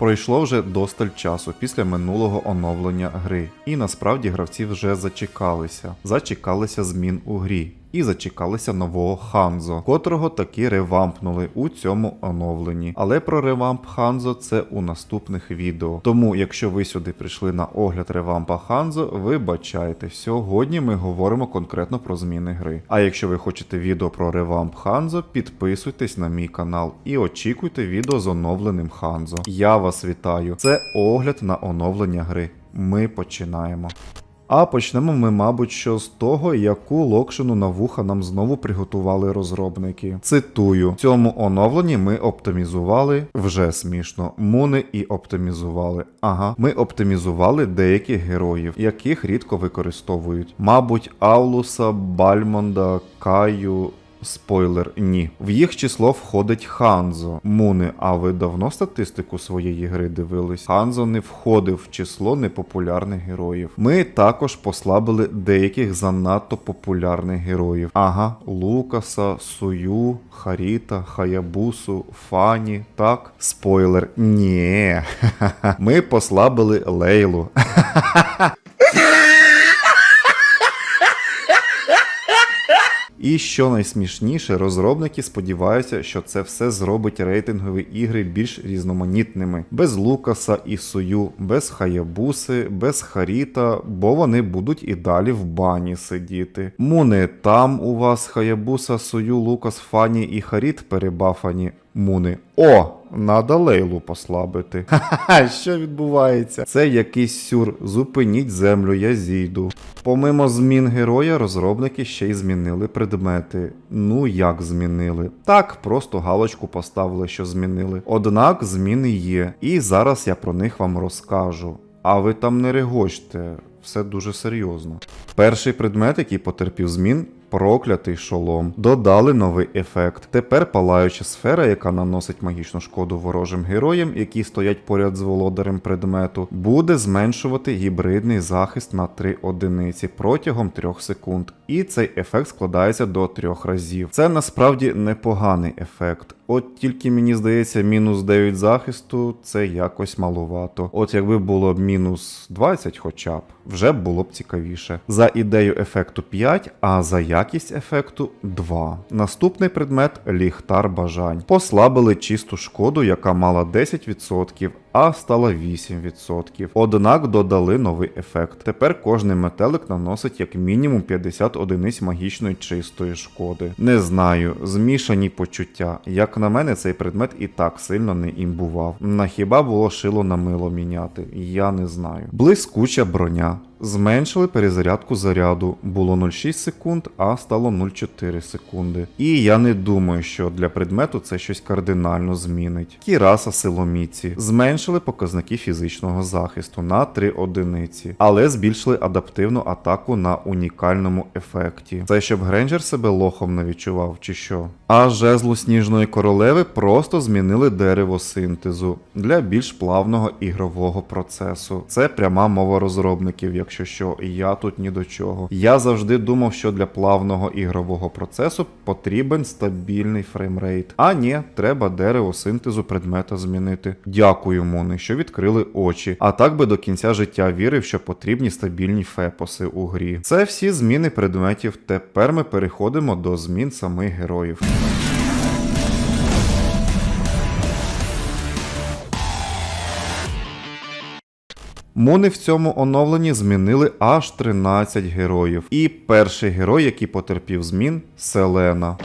Пройшло вже досталь часу після минулого оновлення гри, і насправді гравці вже зачекалися. Зачекалися змін у грі. І зачекалися нового Ханзо, котрого таки ревампнули у цьому оновленні. Але про ревамп Ханзо це у наступних відео. Тому, якщо ви сюди прийшли на огляд ревампа Ханзо, вибачайте, сьогодні ми говоримо конкретно про зміни гри. А якщо ви хочете відео про ревамп Ханзо, підписуйтесь на мій канал і очікуйте відео з оновленим Ханзо. Я вас вітаю. Це огляд на оновлення гри. Ми починаємо. А почнемо ми, мабуть, що з того, яку локшину на вуха нам знову приготували розробники. Цитую: в цьому оновленні ми оптимізували вже смішно. Муни і оптимізували. Ага, ми оптимізували деяких героїв, яких рідко використовують. Мабуть, Аулуса, Бальмонда, Каю. Спойлер, ні. В їх число входить Ханзо. Муни, а ви давно статистику своєї гри дивились? Ханзо не входив в число непопулярних героїв. Ми також послабили деяких занадто популярних героїв. Ага, Лукаса, Сую, Харіта, Хаябусу, Фані. Так, спойлер, ні. Ми послабили Лейлу. І що найсмішніше, розробники сподіваються, що це все зробить рейтингові ігри більш різноманітними, без Лукаса і Сую, без Хаябуси, без Харіта, бо вони будуть і далі в бані сидіти. Муни, там у вас Хаябуса, Сую, Лукас, Фані і Харіт перебафані. Муни. О! Надо лейлу послабити. Ха-ха, що відбувається? Це якийсь сюр. Зупиніть землю, я зійду. Помимо змін героя, розробники ще й змінили предмети. Ну як змінили? Так, просто галочку поставили, що змінили. Однак зміни є, і зараз я про них вам розкажу. А ви там не регочте, все дуже серйозно. Перший предмет, який потерпів змін, проклятий шолом. Додали новий ефект. Тепер палаюча сфера, яка наносить магічну шкоду ворожим героям, які стоять поряд з володарем предмету, буде зменшувати гібридний захист на 3 одиниці протягом 3 секунд. І цей ефект складається до 3 разів. Це насправді непоганий ефект. От тільки мені здається, мінус 9 захисту це якось малувато. От якби було мінус 20 хоча б, вже було б цікавіше. За ідею ефекту 5, а за якість ефекту 2. Наступний предмет ліхтар бажань. Послабили чисту шкоду, яка мала 10%, а стала 8%. Однак додали новий ефект. Тепер кожний метелик наносить як мінімум 50 одиниць магічної чистої шкоди. Не знаю, змішані почуття. Як на мене, цей предмет і так сильно не імбував. На хіба було шило на мило міняти? Я не знаю. Блискуча броня. Зменшили перезарядку заряду. Було 0,6 секунд, а стало 0,4 секунди. І я не думаю, що для предмету це щось кардинально змінить. Кіраса силоміці. Зменшили показники фізичного захисту на 3 одиниці, але збільшили адаптивну атаку на унікальному ефекті. Це щоб Гренджер себе лохом не відчував, чи що. А жезлу сніжної королеви просто змінили дерево синтезу для більш плавного ігрового процесу. Це пряма мова розробників, якщо що, я тут ні до чого. Я завжди думав, що для плавного ігрового процесу потрібен стабільний фреймрейт. А ні, треба дерево синтезу предмета змінити. Дякую, Муни, що відкрили очі. А так би до кінця життя вірив, що потрібні стабільні фепоси у грі. Це всі зміни предметів. Тепер ми переходимо до змін самих героїв. Муни в цьому оновленні змінили аж 13 героїв. І перший герой, який потерпів змін Селена.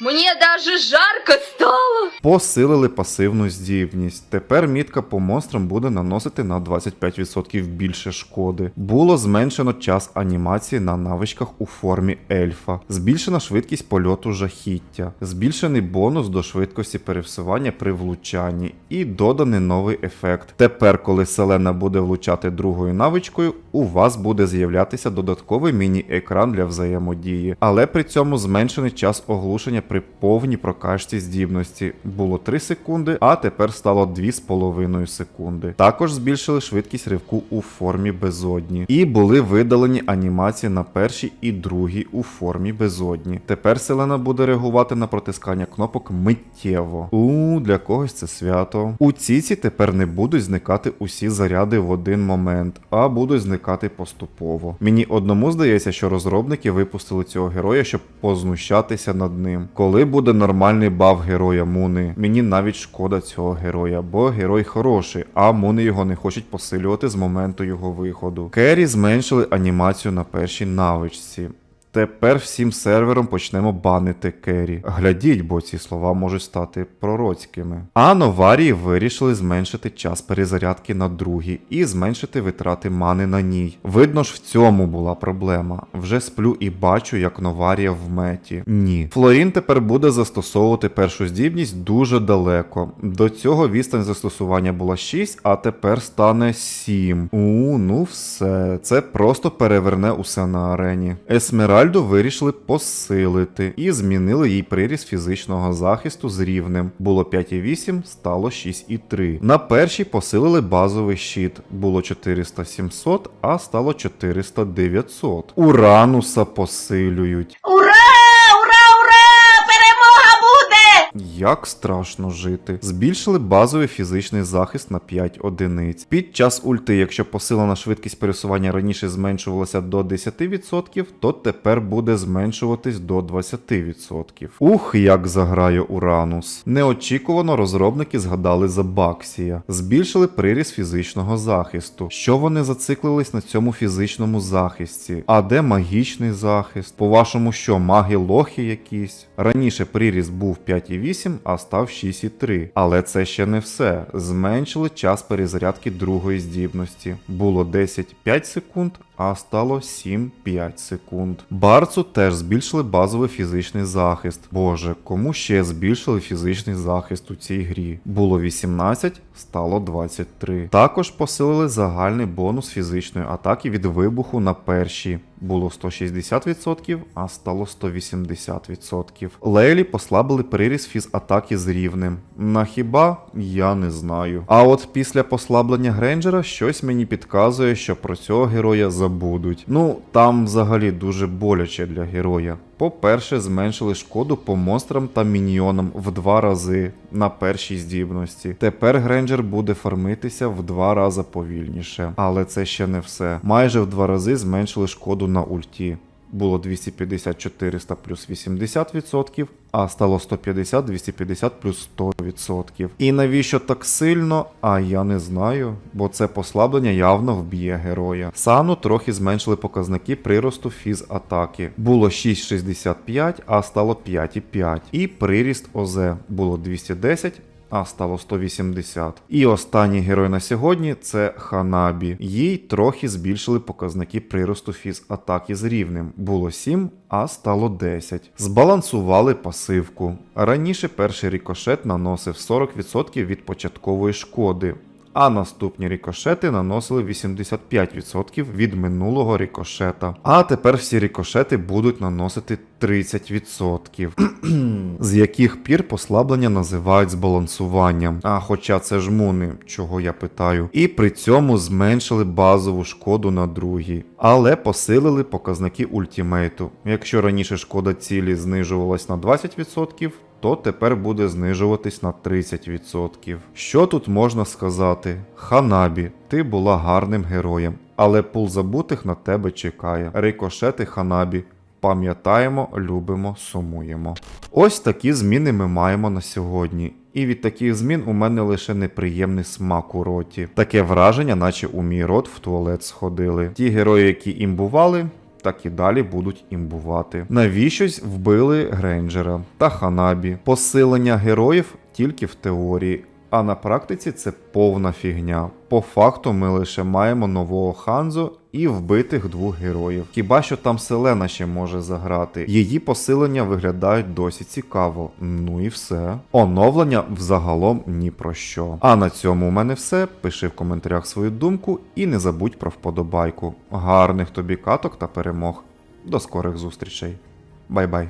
Мне даже жарко стало. Посилили пасивну здібність. Тепер мітка по монстрам буде наносити на 25% більше шкоди. Було зменшено час анімації на навичках у формі ельфа, збільшена швидкість польоту жахіття, збільшений бонус до швидкості пересування при влучанні і доданий новий ефект. Тепер, коли селена буде влучати другою навичкою, у вас буде з'являтися додатковий міні-екран для взаємодії, але при цьому зменшений час оглушення при повній прокачці здібності. Було 3 секунди, а тепер стало 2,5 секунди. Також збільшили швидкість ривку у формі безодні. І були видалені анімації на першій і другій у формі безодні. Тепер селена буде реагувати на протискання кнопок миттєво. У для когось це свято. У ціці тепер не будуть зникати усі заряди в один момент, а будуть зникати поступово. Мені одному здається, що розробники випустили цього героя, щоб познущатися над ним. Коли буде нормальний баф героя Муни, мені навіть шкода цього героя, бо герой хороший, а Муни його не хочуть посилювати з моменту його виходу. Керрі зменшили анімацію на першій навичці. Тепер всім сервером почнемо банити Керрі. Глядіть, бо ці слова можуть стати пророцькими. А новарії вирішили зменшити час перезарядки на другій і зменшити витрати мани на ній. Видно ж, в цьому була проблема. Вже сплю і бачу, як новарія в меті. Ні. Флорін тепер буде застосовувати першу здібність дуже далеко. До цього відстань застосування була 6, а тепер стане 7. У, ну все. Це просто переверне усе на арені. Есмеральду вирішили посилити і змінили їй приріст фізичного захисту з рівнем. Було 5,8, стало 6,3. На першій посилили базовий щит. Було 400-700, а стало 400-900. Урануса посилюють. Як страшно жити. Збільшили базовий фізичний захист на 5 одиниць. Під час ульти, якщо посилена швидкість пересування раніше зменшувалася до 10%, то тепер буде зменшуватись до 20%. Ух, як заграє Уранус. Неочікувано розробники згадали за Баксія. Збільшили приріст фізичного захисту. Що вони зациклились на цьому фізичному захисті? А де магічний захист? По-вашому, що, маги лохи якісь? Раніше приріст був 5,8, а став 6,3. Але це ще не все. Зменшили час перезарядки другої здібності. Було 10-5 секунд, а стало 7-5 секунд. Барцу теж збільшили базовий фізичний захист. Боже, кому ще збільшили фізичний захист у цій грі? Було 18, стало 23. Також посилили загальний бонус фізичної атаки від вибуху на перші. Було 160%, а стало 180%. Лейлі послабили приріст фізатаки з рівнем. На хіба я не знаю. А от після послаблення Грейнджера щось мені підказує, що про цього героя забудуть. Ну, там взагалі дуже боляче для героя. По-перше, зменшили шкоду по монстрам та міньйонам в два рази на першій здібності. Тепер Гренджер буде фармитися в два рази повільніше. Але це ще не все. Майже в два рази зменшили шкоду на ульті. Було 250 400 плюс 80%, а стало 150 250 плюс 100%. І навіщо так сильно? А я не знаю, бо це послаблення явно вб'є героя. Сану трохи зменшили показники приросту фіз атаки. Було 6,65, а стало 5,5. І приріст ОЗ було 210. А стало 180. І останній герой на сьогодні це Ханабі. Їй трохи збільшили показники приросту фіз атаки з рівнем. Було 7, а стало 10. Збалансували пасивку. Раніше перший рікошет наносив 40% від початкової шкоди. А наступні рікошети наносили 85% від минулого рікошета. А тепер всі рікошети будуть наносити 30%. з яких пір послаблення називають збалансуванням. А хоча це ж муни, чого я питаю. І при цьому зменшили базову шкоду на другій. Але посилили показники ультімейту. Якщо раніше шкода цілі знижувалась на 20%, то тепер буде знижуватись на 30%. Що тут можна сказати? Ханабі, ти була гарним героєм, але пул забутих на тебе чекає. Рикошети Ханабі. Пам'ятаємо, любимо, сумуємо. Ось такі зміни ми маємо на сьогодні. І від таких змін у мене лише неприємний смак у роті. Таке враження, наче у мій рот в туалет сходили. Ті герої, які імбували, так і далі будуть імбувати. Навіщось вбили Грейнджера та Ханабі. Посилення героїв тільки в теорії. А на практиці це повна фігня. По факту ми лише маємо нового Ханзо і вбитих двох героїв. Хіба що там Селена ще може заграти. Її посилення виглядають досі цікаво. Ну і все. Оновлення взагалом ні про що. А на цьому у мене все. Пиши в коментарях свою думку і не забудь про вподобайку. Гарних тобі каток та перемог. До скорих зустрічей. Бай-бай.